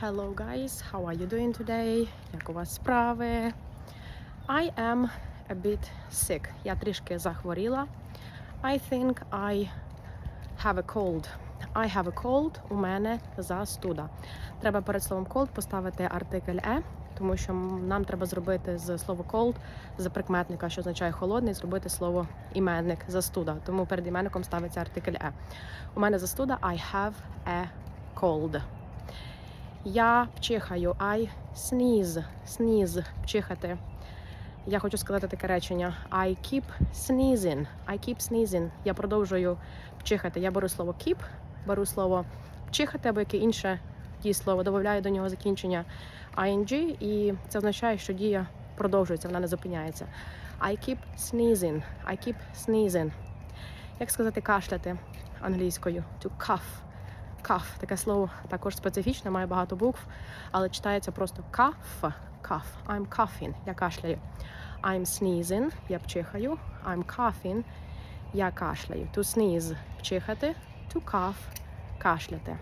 Hello guys, how are you doing today? Як у вас справи? I am a bit sick. Я трішки захворіла. I think I have a cold. I have a cold. У мене застуда. Треба перед словом cold поставити артикль e, тому що нам треба зробити з слова cold з прикметника, що означає холодний, зробити слово іменник застуда. Тому перед іменником ставиться артикль e. У мене застуда I have a cold. Я пчихаю. I sneeze. Sneeze. Пчихати. Я хочу сказати таке речення. I keep sneezing. I keep sneezing. Я продовжую пчихати. Я беру слово keep, беру слово пчихати або яке інше дієслово, додаю до нього закінчення ing, і це означає, що дія продовжується, вона не зупиняється. I keep sneezing. I keep sneezing. Як сказати кашляти англійською? To cough. Каф, таке слово також специфічне, має багато букв, але читається просто каф. Каф. I'm coughing. Я кашляю. I'm sneezing. Я пчихаю. I'm coughing. Я кашляю. To sneeze – пчихати. To cough – кашляти.